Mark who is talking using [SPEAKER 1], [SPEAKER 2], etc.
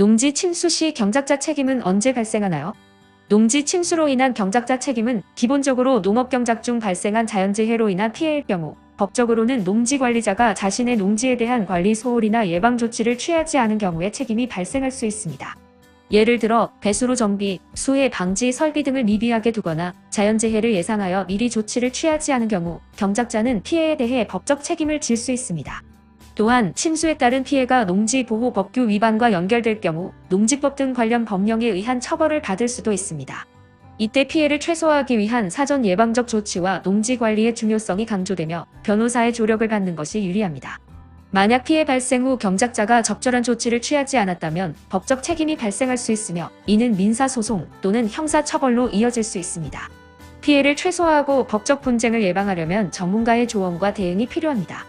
[SPEAKER 1] 농지 침수 시 경작자 책임은 언제 발생하나요? 농지 침수로 인한 경작자 책임은 기본적으로 농업 경작 중 발생한 자연재해로 인한 피해일 경우 법적으로는 농지 관리자가 자신의 농지에 대한 관리 소홀이나 예방 조치를 취하지 않은 경우에 책임이 발생할 수 있습니다. 예를 들어 배수로 정비, 수해 방지 설비 등을 미비하게 두거나 자연재해를 예상하여 미리 조치를 취하지 않은 경우 경작자는 피해에 대해 법적 책임을 질 수 있습니다. 또한 침수에 따른 피해가 농지보호법규 위반과 연결될 경우 농지법 등 관련 법령에 의한 처벌을 받을 수도 있습니다. 이때 피해를 최소화하기 위한 사전 예방적 조치와 농지 관리의 중요성이 강조되며 변호사의 조력을 받는 것이 유리합니다. 만약 피해 발생 후 경작자가 적절한 조치를 취하지 않았다면 법적 책임이 발생할 수 있으며 이는 민사소송 또는 형사처벌로 이어질 수 있습니다. 피해를 최소화하고 법적 분쟁을 예방하려면 전문가의 조언과 대응이 필요합니다.